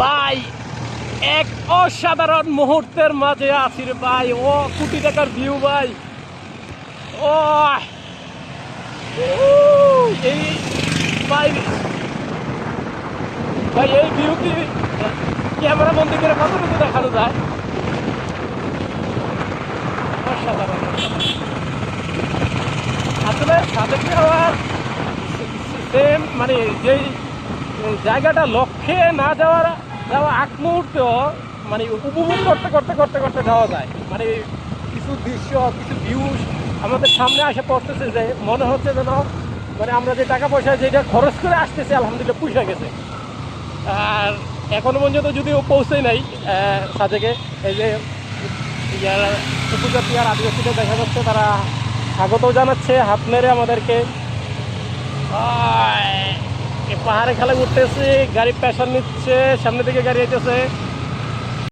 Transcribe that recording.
ভাই, এক অসাধারণ মুহূর্তের মাঝে আছি রে ভাই। ও কোটি টাকার ভিউ ভাই। ও, এই ভাই ভাই, এই ভিউ কি? ক্যামেরা বন্দি করে কতটুকু দেখানো যায়? অসাধারণ। আসলে সাদেক আমার সেম মানে যেই জায়গাটা লক্ষ্যে না যাওয়ার, যাওয়া আগ মুহূর্ত মানে উপভোগ করতে করতে করতে করতে যাওয়া যায়। মানে কিছু দৃশ্য, কিছু ভিউজ আমাদের সামনে আসে পড়তেছে যে মনে হচ্ছে যেন মানে আমরা যে টাকা পয়সা যেটা খরচ করে আসতেছে, আলহামদুলিল্লাহ পুষে গেছে। আর এখনও পর্যন্ত যদিও পৌঁছে নাই সাজেকে এই যে উপজাতি আর আদিবাসীদের দেখা যাচ্ছে, তারা স্বাগত জানাচ্ছে, হাত মেরে আমাদেরকে। পাহাড়ে খেলা উঠতেছি গাড়ি প্রেশার নিচ্ছে সামনে থেকে গাড়ি আইতেছে।